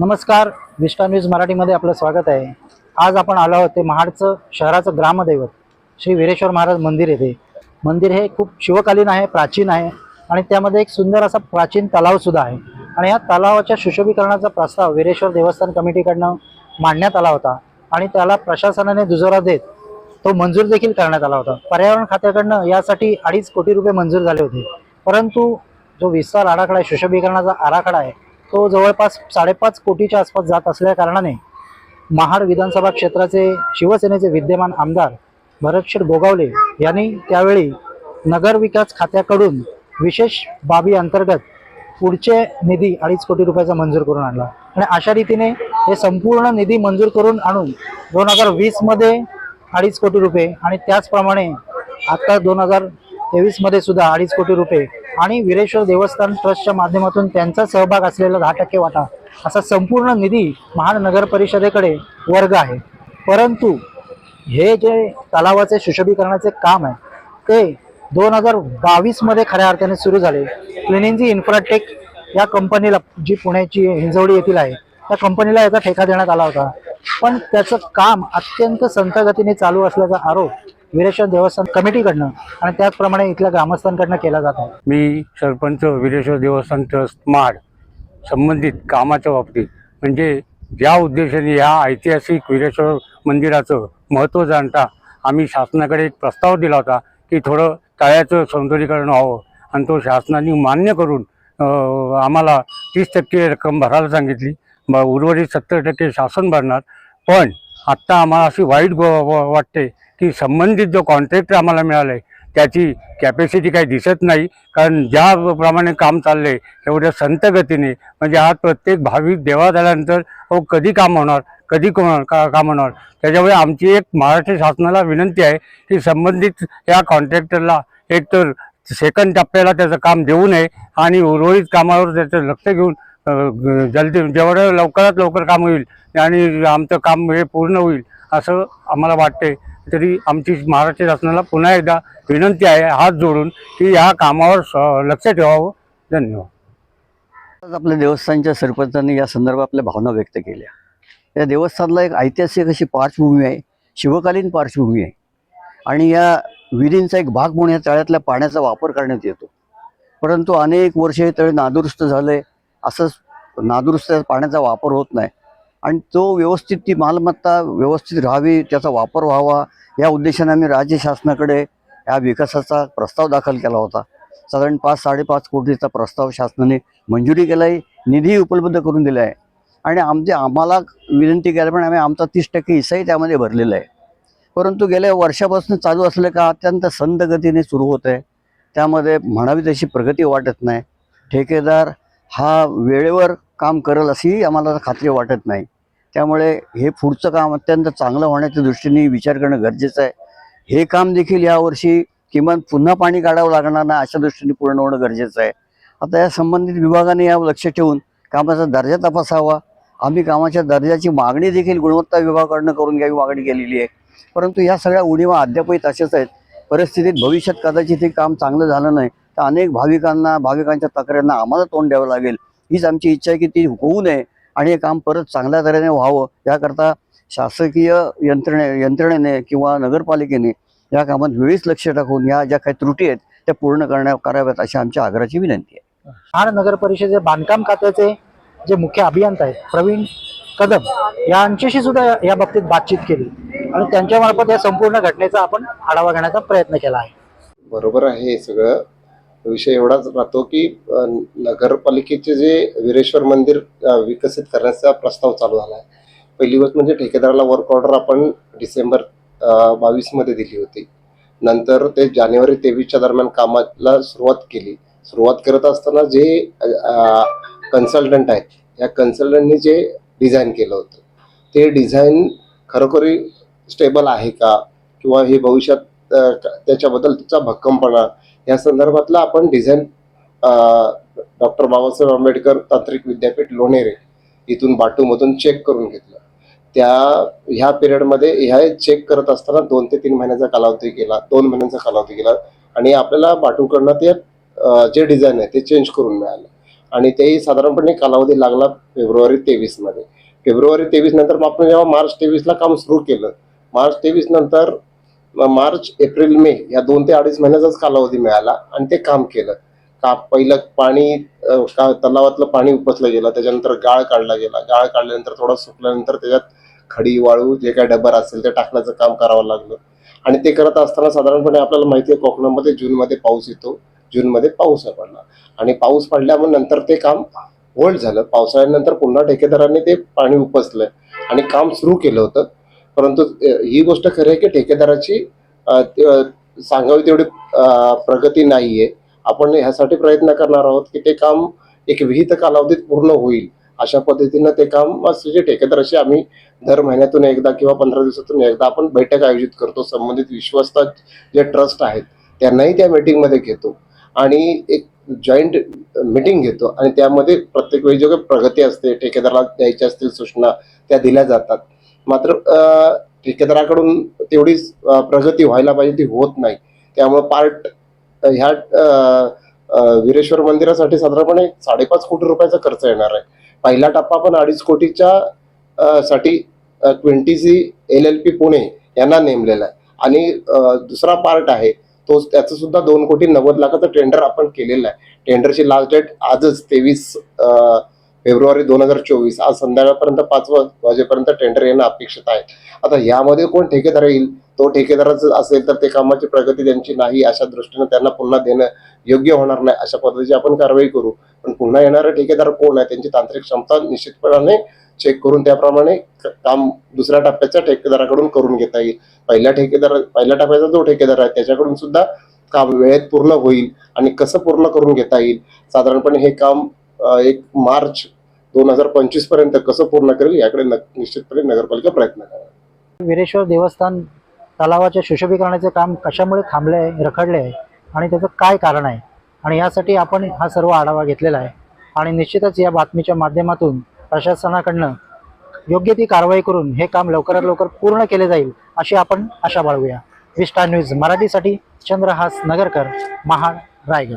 नमस्कार विष्टा न्यूज मराठीमध्ये आपलं स्वागत आहे. आज आपण आलो आहोत ते महाडचं शहराचं ग्रामदैवत श्री वीरेश्वर महाराज मंदिर येथे. मंदिर हे खूप शिवकालीन आहे प्राचीन आहे आणि त्यामध्ये एक सुंदर असा प्राचीन तलावसुद्धा आहे. आणि या तलावाच्या सुशोभीकरणाचा प्रस्ताव वीरेश्वर देवस्थान कमिटीकडनं मांडण्यात आला होता आणि त्याला प्रशासनाने दुजोरा देत तो मंजूर देखील करण्यात आला होता. पर्यावरण खात्याकडनं यासाठी अडीच कोटी रुपये मंजूर झाले होते. परंतु जो विस्तार आराखडा आहे सुशोभीकरणाचा आराखडा आहे तो जवळपास साडेपाच कोटीच्या आसपास जात असल्या कारणाने महाड विधानसभा क्षेत्राचे शिवसेनेचे विद्यमान आमदार भरतशेठ गोगावले यांनी त्यावेळी नगरविकास खात्याकडून विशेष बाबी अंतर्गत पुढचे निधी अडीच कोटी रुपयाचा मंजूर करून आणला. आणि अशा रीतीने हे संपूर्ण निधी मंजूर करून आणून दोन हजार वीसमध्ये अडीच कोटी रुपये आणि त्याचप्रमाणे आता दोन हजार तेवीसमध्ये सुद्धा अडीच कोटी रुपये आणि वीरेश्वर देवस्थान ट्रस्टच्या माध्यमातून त्यांचा सहभाग असलेला दहा टक्के वाटा असा संपूर्ण निधी महानगर परिषदेकडे वर्ग आहे. परंतु हे जे तलावाचे सुशोभीकरणाचे काम आहे ते दोन हजार बावीसमध्ये खऱ्या अर्थाने सुरू झाले. क्लिनिंजी इन्फ्राटेक या कंपनीला जी पुण्याची हिंजवडी येथील आहे त्या कंपनीला याचा ठेका देण्यात आला होता. पण त्याचं काम अत्यंत संथगतीने चालू असल्याचा आरोप वीरेश्वर देवस्थान कमिटीकडनं आणि त्याचप्रमाणे इथल्या ग्रामस्थांकडनं केला जात आहे. मी सरपंच वीरेश्वर देवस्थान ट्रस्ट माड संबंधित कामाच्या बाबतीत म्हणजे ज्या उद्देशाने या ऐतिहासिक वीरेश्वर मंदिराचं महत्त्व जाणता आम्ही शासनाकडे एक प्रस्ताव दिला होता की थोडं तळ्याचं सौंदर्यीकरण व्हावं. आणि तो शासनाने मान्य करून आम्हाला तीस टक्के रक्कम भरायला सांगितली. ब उर्वरित सत्तर टक्के शासन भरणार. पण आत्ता आम्हाला अशी वाईट गो वाटते की संबंधित जो कॉन्ट्रॅक्टर आम्हाला मिळाला आहे त्याची कॅपॅसिटी काही दिसत नाही. कारण ज्याप्रमाणे काम चाललंय एवढ्या संत गतीने म्हणजे आज प्रत्येक भाविक देवा झाल्यानंतर हो कधी काम होणार कधी को- का काम होणार? त्याच्यामुळे आमची एक महाराष्ट्र शासनाला विनंती आहे की संबंधित या कॉन्ट्रॅक्टरला एकतर सेकंड टप्प्याला त्याचं काम देऊ नये आणि उर्वरित कामावर त्याचं लक्ष घेऊन जलदी जेवढं लवकरात लवकर काम होईल आणि आमचं काम हे पूर्ण होईल असं आम्हाला वाटते तरी आमची महाराष्ट्र शासनाला पुन्हा एकदा विनंती आहे हात जोडून की या कामावर स- लक्ष ठेवावं. धन्यवाद. आज आपल्या देवस्थानच्या सरपंचांनी या संदर्भात आपल्या भावना व्यक्त केल्या. या देवस्थानला एक ऐतिहासिक अशी पार्श्वभूमी आहे शिवकालीन पार्श्वभूमी आहे. आणि या विहिरींचा एक भाग म्हणून या तळ्यातल्या पाण्याचा वापर करण्यात येतो. परंतु अनेक वर्षे हे तळे नादुरुस्त झाले असंच नादुरुस्त पाण्याचा वापर होत नाही. आणि तो व्यवस्थित ती मालमत्ता व्यवस्थित राहावी त्याचा वापर व्हावा या उद्देशाने आम्ही राज्य शासनाकडे या विकासाचा प्रस्ताव दाखल केला होता. साधारण पाच साडेपाच कोटीचा प्रस्ताव शासनाने मंजुरी केला आहे निधी उपलब्ध करून दिला आहे आणि आमचे आम्हाला विनंती केल्याप्रमाणे आम्ही आमचा तीस टक्के हिस्साही त्यामध्ये भरलेला आहे. परंतु गेल्या वर्षापासून चालू असलं का अत्यंत संत गतीने सुरू होत आहे त्यामध्ये म्हणावी तशी प्रगती वाटत नाही. ठेकेदार हा वेळेवर काम करेल अशीही आम्हाला खात्री वाटत नाही. त्यामुळे हे पुढचं काम अत्यंत चांगलं होण्याच्या दृष्टीने विचार करणं गरजेचं आहे. हे काम देखील यावर्षी किमान पुन्हा पाणी काढावं लागणार नाही अशा दृष्टीने पूर्ण होणं गरजेचं आहे. आता या संबंधित विभागाने या लक्ष ठेवून कामाचा दर्जा तपासावा. आम्ही कामाच्या दर्जाची मागणी देखील गुणवत्ता विभागाकडनं करून घ्यावी मागणी केलेली आहे. परंतु या सगळ्या उणीवा अद्यापही तशाच आहेत. परिस्थितीत भविष्यात कदाचित हे काम चांगलं झालं नाही. तर अनेक भाविकांना भाविकांच्या तक्रारींना आम्हाला तोंड द्यावं लागेल. हीच आमची इच्छा आहे की ती होऊ नये आणि हे काम परत चांगल्या तऱ्हेने व्हावं. याकरता शासकीय यंत्रणे यंत्रणेने किंवा नगरपालिकेने या कामात वेळीच लक्ष टाकून या ज्या काही त्रुटी आहेत त्या पूर्ण करण्या कराव्यात अशी आमच्या आग्रहाची विनंती आहे. महाड नगर परिषदेचे बांधकाम खात्याचे जे मुख्य अभियंता आहेत प्रवीण कदम यांच्याशी सुद्धा या- या बाबतीत बातचीत केली. आणि त्यांच्यामार्फत या संपूर्ण घटनेचा आपण आढावा घेण्याचा प्रयत्न केला आहे. बरोबर आहे हे सगळं. विषय एवढाच राहतो की नगरपालिकेचे जे वीरेश्वर मंदिर विकसित करण्याचा प्रस्ताव चालू झाला आहे पहिली गोष्ट म्हणजे ठेकेदाराला वर्क ऑर्डर आपण डिसेंबर बावीसमध्ये दिली होती. नंतर ते जानेवारी तेवीसच्या दरम्यान कामाला सुरुवात केली. सुरुवात करत असताना जे कन्सल्टंट आहेत या कन्सल्टंटनी जे डिझाईन केलं होतं ते डिझाईन खरोखरी स्टेबल आहे का? किंवा हे भविष्यात त्याच्याबद्दल त्याचा भक्कमपणा या संदर्भातला आपण डिझाईन डॉक्टर बाबासाहेब आंबेडकर तांत्रिक विद्यापीठ लोणेरे इथून बाटूमधून चेक करून घेतलं. त्या ह्या पिरियडमध्ये ह्या चेक करत असताना दोन ते तीन महिन्याचा कालावधी गेला दोन महिन्यांचा कालावधी गेला आणि आपल्याला बाटूकडनं ते जे डिझाईन आहे ते चेंज करून मिळालं. आणि तेही साधारणपणे कालावधी लागला फेब्रुवारी तेवीसमध्ये फेब्रुवारी तेवीस नंतर मग आपण जेव्हा मार्च तेवीसला काम सुरू केलं मार्च तेवीस नंतर मार्च एप्रिल मे या दोन ते अडीच महिन्याचाच कालावधी मिळाला आणि ते काम केलं. का पहिलं पाणी का तलावातलं पाणी उपसलं गेलं त्याच्यानंतर गाळ काढला गेला. गाळ काढल्यानंतर थोडं सुकल्यानंतर त्याच्यात खडी वाळू जे काय डबर असेल ते टाकण्याचं काम करावं लागलं. आणि ते करत असताना साधारणपणे आपल्याला माहिती आहे कोकणामध्ये जूनमध्ये पाऊस येतो. जूनमध्ये पाऊस पडला. आणि पाऊस पडल्यामुळे नंतर ते काम होल्ड झालं. पावसाळ्यानंतर पुन्हा ठेकेदारांनी ते पाणी उपसलं. आणि काम सुरू केलं होतं. परंतु ही गोष्ट खरी आहे की ठेकेदाराची सांगावी तेवढी प्रगती प्रगती नाहीये. आपण ह्यासाठी प्रयत्न करणार आहोत की ते काम एक विहित कालावधीत पूर्ण होईल. अशा पद्धतीनं ते काम असं ठेकेदाराशी आम्ही दर महिन्यातून एकदा किंवा पंधरा दिवसातून एकदा आपण बैठक आयोजित करतो. संबंधित विश्वस्त जे ट्रस्ट आहेत त्यांनाही त्या मीटिंगमध्ये घेतो आणि एक जॉईंट मीटिंग घेतो आणि त्यामध्ये प्रत्येक वेळी जो काही प्रगती असते ठेकेदाराला द्यायच्या असतील सूचना त्या दिल्या जातात. मात्र ठेकेदाराकडून तेवढीच प्रगती व्हायला पाहिजे ती होत नाही. त्यामुळे पार्ट ह्या विरेश्वर वीरेश्वर मंदिरासाठी साधारणपणे साडेपाच कोटी रुपयाचा खर्च येणार आहे. पहिला टप्पा पण अडीच कोटीच्या साठी twenty C L L P Pune यांना नेमलेला आहे. आणि दुसरा पार्ट आहे तो त्याचं सुद्धा दोन कोटी नव्वद लाखाचं टेंडर आपण केलेलं आहे. टेंडरची लास्ट डेट आजच तेवीस फेब्रुवारी दोन हजार चोवीस आज संध्याकाळपर्यंत पाच वाजेपर्यंत टेंडर येणं अपेक्षित आहे. आता यामध्ये कोण ठेकेदार येईल? तो ठेकेदाराच असेल तर ते कामाची प्रगती त्यांची नाही अशा दृष्टीने त्यांना पुन्हा देणं योग्य होणार नाही अशा पद्धतीची आपण कारवाई करू. पण पुन्हा येणारे ठेकेदार कोण आहे त्यांची तांत्रिक क्षमता निश्चितपणाने चेक करून त्याप्रमाणे क- काम दुसऱ्या टप्प्याच्या ठेकेदाराकडून करून घेता येईल. पहिल्या ठेकेदार पहिल्या टप्प्याचा जो ठेकेदार आहे त्याच्याकडून सुद्धा काम वेळेत पूर्ण होईल आणि कसं पूर्ण करून घेता येईल? साधारणपणे हे काम एक मार्च दोन हजार पंचवीसपर्यंत कसं पूर्ण करेल याकडे निश्चितपणे नगरपालिका प्रयत्न करा वीरेश्वर देवस्थान तलावाच्या सुशोभीकरणाचे काम कशामुळे थांबले आहे रखडले आहे आणि त्याचं काय कारण आहे? आणि यासाठी आपण हा सर्व आढावा घेतलेला आहे. आणि निश्चितच या बातमीच्या माध्यमातून प्रशासनाकडनं योग्य ती कारवाई करून हे काम लवकरात लवकर पूर्ण केले जाईल अशी आपण आशा बाळगूया. विस्टा न्यूज मराठीसाठी चंद्रहास नगरकर महाड रायगड